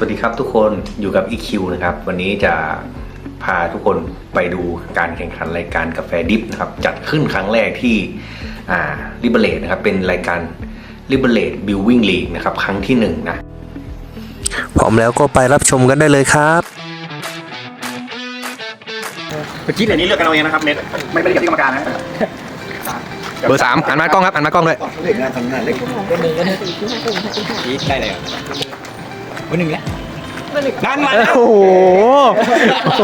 สวัสดีครับทุกคนอยู่กับ EQ นะครับ วันนี้จะพาทุกคนไปดูการแข่งขันรายการกาแฟดิฟนะครับ จัดขึ้นครั้งแรกที่อ่าริเบเลตนะครับ เป็นรายการริเบเลตบิววิ่งลีกนะครับ ครั้งที่หนึ่งนะพร้อมแล้วก็ไปรับชมกันได้เลยครับเมื่อกี้อันนี้เลือกกันเอาเองนะครับเน็ตไม่ไม่ได้เกี่ยวกับกรรมการนะเบอร์สามหันมากล้องครับหันมากล้องด้วยเด็กงานทำงานเล็กได้เลย วันหนึ่งแล้วนั่นมาแล้วโอ้โหโอ้โห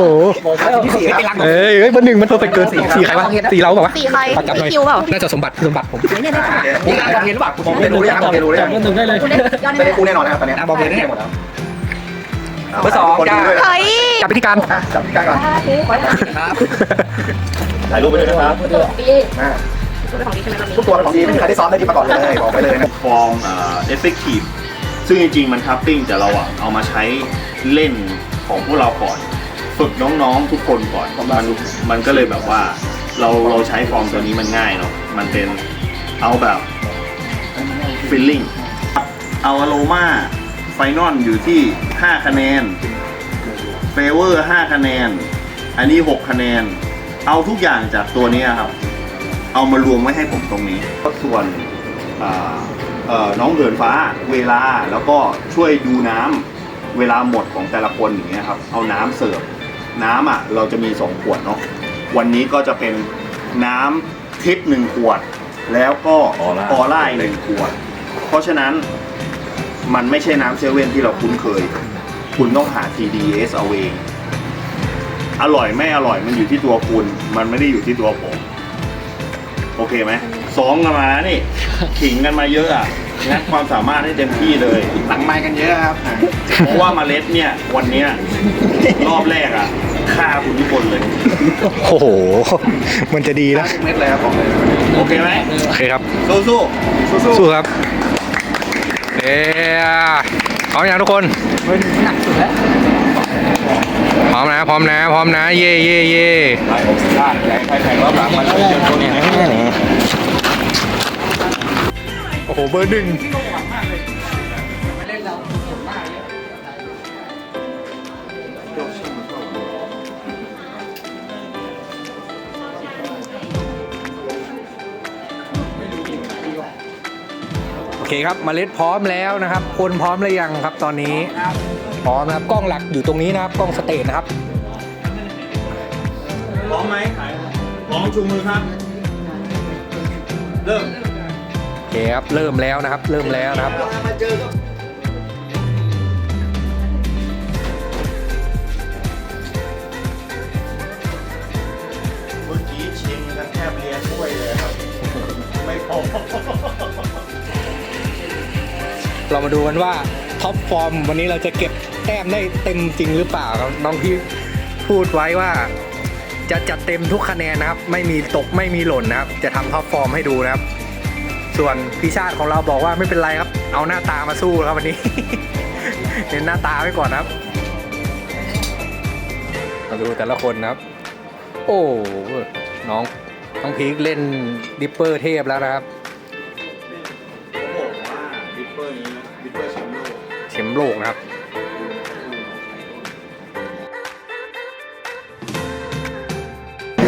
ที่สี่ไม่รักเอ้ยเฮ้ยเบอร์หนึ่งมันเพอร์เฟกเกินสี่สี่ใครวะสี่เราเปล่าวะสี่ใครจับหน่อยคิวเปล่าน่าจะสมบัติสมบัติผมนี่งานบอกเห็นหรือเปล่าผมไม่รู้เลยครับไม่รู้เลยครับหนึ่งได้เลยคุณเล่นยอดไม่ได้ได้กูแน่นอนนะครับตอนนี้บอกเลยได้หมดแล้วเบอร์สองจ้าเฮ้ยจับพิธีการจับที่การก่อนถ่ายรูปไปด้วยนะครับทุกตัวเป็นของดีไม่มีใครได้ซ้อมได้ที่มาก่อนเลยบอกไปเลยนะฟอร์มเอฟเฟกตีฟ ซึ่งจริงๆมันทัฟติ้งแต่เราอะเอามาใช้เล่นของพวกเราก่อน ฝึกน้องๆทุกคนก่อนมันมันก็เลยแบบว่า เราเราใช้ฟอร์มตัวนี้มันง่ายเนาะมันเป็นเอาแบบฟิลลิ่งเอาอโลมาไฟนอลอยู่ที่ 5 คะแนนเฟเวอร์ 5 คะแนน อันนี้ 6 คะแนน เอาทุกอย่างจากตัวนี้ครับ เอามารวมไว้ให้ผมตรงนี้ส่วน น้องเดินฟ้าเวลาแล้วก็ช่วยดูน้ำเวลาหมดของแต่ละคนอย่างเงี้ยครับเอาน้ำเสิร์ฟน้ำอะเราจะมีสองขวดเนาะวันนี้ก็จะเป็นน้ำทิปหนึ่งขวด แล้วก็ออร่าอีกหนึ่งขวด เพราะฉะนั้นมันไม่ใช่น้ำเซเว่นที่เราคุ้นเคย คุณต้องหา TDS เอาเอง อร่อยไม่อร่อยมันอยู่ที่ตัวคุณ มันไม่ได้อยู่ที่ตัวผม โอเคไหม ซ้อมกันมาแล้วนี่ ขิงกันมาเยอะอะงัดความสามารถให้เต็มที่เลย หลังไม้กันเยอะครับเพราะว่าเมาเล็ดเนี่ย วันเนี้ยรอบแรกอะฆ่าคุณทุกคนเลย โอ้โห มันจะดีนะทุกเม็ดเลยครับบอกเลยโอเคไหมโอเคครับ สู้สู้สู้ครับเอ๊ะพร้อมยังทุกคนพร้อมนะ พร้อมนะ พร้อมนะ เย่เย่เย่ใครแข่งรอบหลังมันเจอตัวนี้นะ โอ้โหเบอร์หนึ่งโอเคครับเมล็ดพร้อมแล้วนะครับ คนพร้อมหรือยังครับตอนนี้ พร้อมนะครับกล้องหลักอยู่ตรงนี้นะครับกล้องสเตทนะครับพร้อมไหมพร้อมชูมือครับ เริ่ม เคครับเริ่มแล้วนะครับ เริ่มแล้วนะครับ เมื่อกี้ชิงกันแทบเลียช่วยเลยครับ ไม่พอเรามาดูกันว่าท็อปฟอร์มวันนี้เราจะเก็บแต้มได้เต็มจริงหรือเปล่าครับน้องพี่พูดไว้ว่า จะจัดเต็มทุกคะแนนนะครับ ไม่มีตกไม่มีหล่นนะครับ จะทำท็อปฟอร์มให้ดูนะครับ ส่วนพี่ชาติของเราบอกว่าไม่เป็นไรครับ เอาหน้าตามาสู้ครับวันนี้ เน้นหน้าตาไว้ก่อนนะครับมาดูแต่ละคนนะครับ โอ้น้องน้องพีคเล่นดิปเปอร์เทพแล้วนะครับเขาบอกว่าดิปเปอร์นี้นะดิปเปอร์แชมป์โลกเข็มโลกนะครับ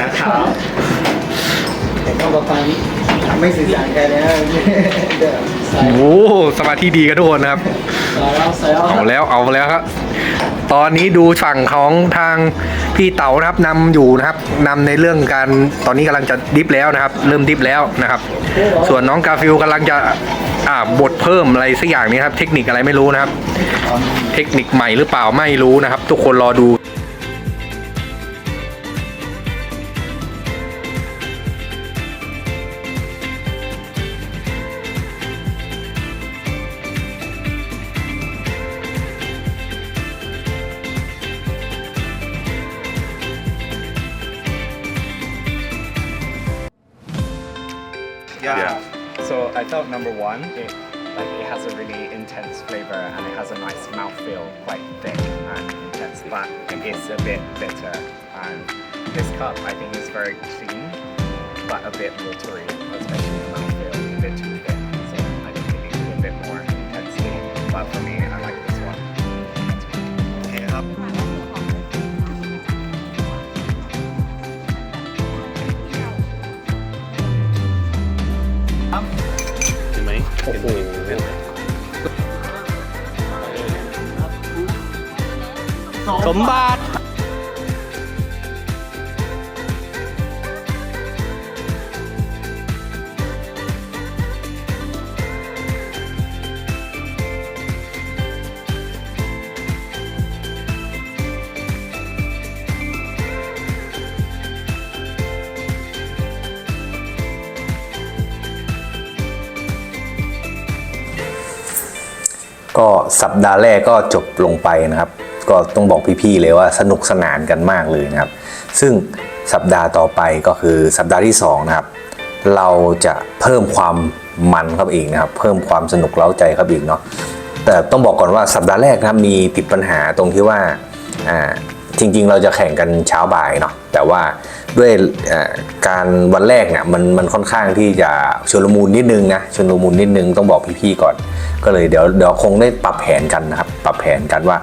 นะครับต้องบอกฟัง ไม่สื่อสารกันนะเดี๋ยวใส่โอ้โหสมาธิดีกันทุกคนนะครับ แล้วใส่เอาเอาแล้วเอาแล้วครับ ตอนนี้ดูฝั่งของทางพี่เต๋านะครับนำอยู่นะครับนำในเรื่องการตอนนี้กำลังจะดิฟแล้วนะครับ เริ่มดิฟแล้วนะครับ ส่วนน้องกาฟิลกำลังจะอ่าบทเพิ่มอะไรสักอย่างนี้ครับ เทคนิคอะไรไม่รู้นะครับ เทคนิคใหม่หรือเปล่าไม่รู้นะครับ ทุกคนรอดู So I felt number one, it like it has a really intense flavor and it has a nice mouthfeel, quite thick and intense, but it is a bit bitter. And this cup I think is very clean, but a bit watery, สมบัติก็สัปดาห์แรกก็จบลงไปนะครับ ก็ต้องบอกพี่ๆเลยว่าสนุกสนานกันมากเลยนะครับ ซึ่งสัปดาห์ต่อไปก็คือสัปดาห์ที่สองนะครับ เราจะเพิ่มความมันครับอีกนะครับ เพิ่มความสนุกเล้าใจครับอีกเนาะแต่ต้องบอกก่อนว่าสัปดาห์แรกนะครับมีติดปัญหาตรงที่ว่าอ่า จริง ๆ เราจะแข่งกันเช้าบ่ายเนาะแต่ว่าด้วยการวันแรกเนี่ยมันมันค่อนข้างที่จะชุลมุนนิดนึงนะชุลมุนนิดนึงต้องบอกพี่ๆก่อน ก็เลยเดี๋ยวเดี๋ยวคงได้ปรับแผนกันนะครับ ปรับแผนกันว่า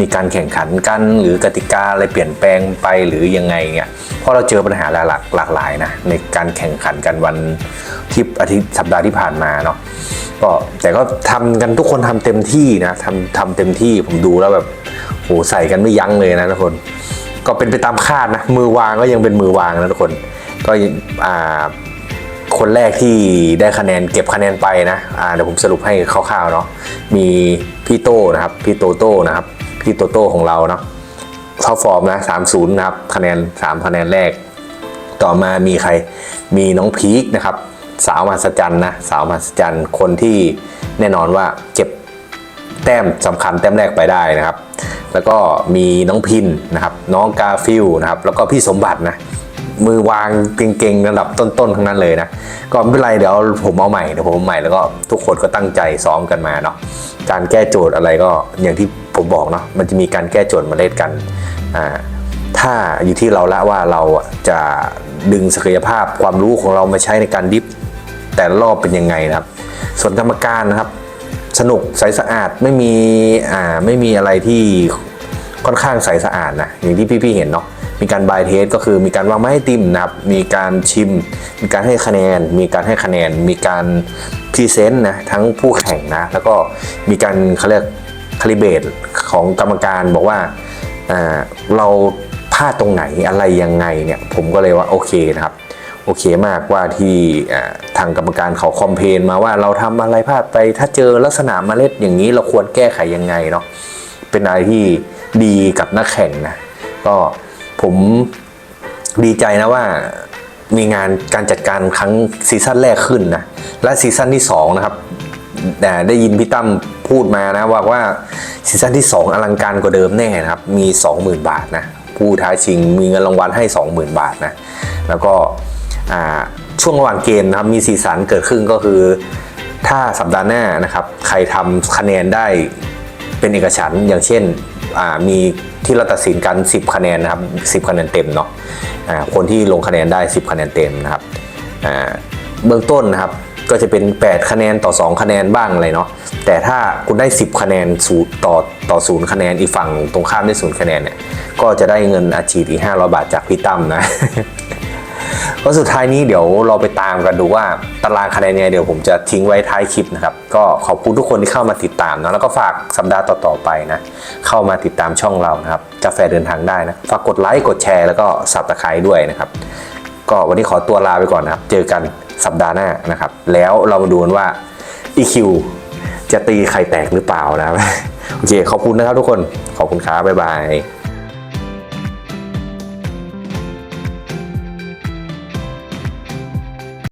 มีการแข่งขันกัน หรือกติกาอะไรเปลี่ยนแปลงไปหรือยังไงเนี่ยเพราะเราเจอปัญหาหลากหลากหลากหลายนะในการแข่งขันกันวันที่อาทิตย์สัปดาห์ที่ผ่านมาเนาะก็แต่ก็ทำกันทุกคนทำเต็มที่นะทำทำเต็มที่ผมดูแล้วแบบ โหใส่กันไม่ยั้งเลยนะทุกคน ก็เป็นไปตามคาดนะ มือวางก็ยังเป็นมือวางนะทุกคน ก็อ่าคนแรกที่ได้คะแนนเก็บคะแนนไปนะอ่าเดี๋ยวผมสรุปให้คร่าวๆเนาะ มีพี่โต้นะครับ พี่โตโต้นะครับ พี่โตโต้ของเราเนาะท็อปฟอร์มนะ30นะครับ คะแนน3คะแนนแรก ต่อมามีใคร มีน้องพีคนะครับ สาวมหัศจรรย์นะ สาวมหัศจรรย์คนที่แน่นอนว่าเก็บแต้มสำคัญแต้มแรกไปได้นะครับ แล้วก็มีน้องพินนะครับน้องกาฟิลนะครับแล้วก็พี่สมบัตินะมือวางเก่งๆระดับต้นๆทั้งนั้นเลยนะก็ไม่เป็นไรเดี๋ยวผมเอาใหม่เดี๋ยวผมเอาใหม่แล้วก็ทุกคนก็ตั้งใจซ้อมกันมาเนาะการแก้โจทย์อะไรก็อย่างที่ผมบอกเนาะมันจะมีการแก้โจทย์มาเล่นกันอ่าถ้าอยู่ที่เราละว่าเราจะดึงศักยภาพความรู้ของเรามาใช้ในการดิฟแต่ละรอบเป็นยังไงนะครับ ส่วนกรรมการนะครับ สนุกใสสะอาดไม่มีอ่าไม่มีอะไรที่ค่อนข้างใสสะอาดนะอย่างที่พี่ๆเห็นเนาะมีการบายเทสก็คือมีการวางไม้ติมนะครับมีการชิม มีการให้คะแนน มีการให้คะแนน มีการพรีเซนต์นะทั้งผู้แข่งนะแล้วก็มีการเขาเรียกคาลิเบตของกรรมการบอกว่าอ่าเราพลาดตรงไหนอะไรยังไงเนี่ยผมก็เลยว่าโอเคนะครับ โอเคมากว่าที่ทางกรรมการเขาคอมเพนมาว่าเราทำอะไรพลาดไปถ้าเจอลักษณะเมล็ดอย่างนี้เราควรแก้ไขยังไงเนาะเป็นอะไรที่ดีกับนักแข่งนะก็ผมดีใจนะว่ามีงานการจัดการครั้งซีซั่นแรกขึ้นนะและซีซั่นที่2นะครับแต่ได้ยินพี่ตั้มพูดมานะว่าว่าซีซั่นที่ 2 อลังการกว่าเดิมแน่นะครับ มี 20,000 บาทนะผู้ท้าชิงมีเงินรางวัลให้ 20,000 บาทนะแล้วก็ ช่วงระหว่างเกมนะครับมีสีสันเกิดขึ้นก็คือ ถ้าสัปดาห์หน้านะครับใครทำคะแนนได้เป็นเอกฉันอย่างเช่นมีที่เราตัดสินกัน 10 คะแนนนะครับ 10 คะแนนเต็มเนาะอ่าคนที่ลงคะแนนได้ 10 คะแนนเต็มนะครับเบื้องต้นนะครับก็จะเป็น 8 คะแนนต่อ 2 คะแนนบ้างอะไรเนาะแต่ถ้าคุณได้ 10 คะแนนสูต่อต่อศูนย์คะแนนอีกฝั่งตรงข้ามได้ศูนย์คะแนนเนี่ยก็จะได้เงินอาชีพอีก500 บาทจากพี่ตั้มนะ ก็สุดท้ายนี้เดี๋ยวเราไปตามกันดูว่าตารางคะแนนเนี่ยเดี๋ยวผมจะทิ้งไว้ท้ายคลิปนะครับ ก็ขอบคุณทุกคนที่เข้ามาติดตามนะแล้วก็ฝากสัปดาห์ต่อๆไปนะ เข้ามาติดตามช่องเรานะครับกาแฟเดินทางได้นะ ฝากกดไลค์กดแชร์แล้วก็สับตะไคร้ด้วยนะครับ ก็วันนี้ขอตัวลาไปก่อนนะครับ เจอกันสัปดาห์หน้านะครับ แล้วเรามาดูกันว่า EQ จะตีไข่แตกหรือเปล่านะครับโอเคขอบคุณนะครับทุกคนขอบคุณครับบ๊ายบาย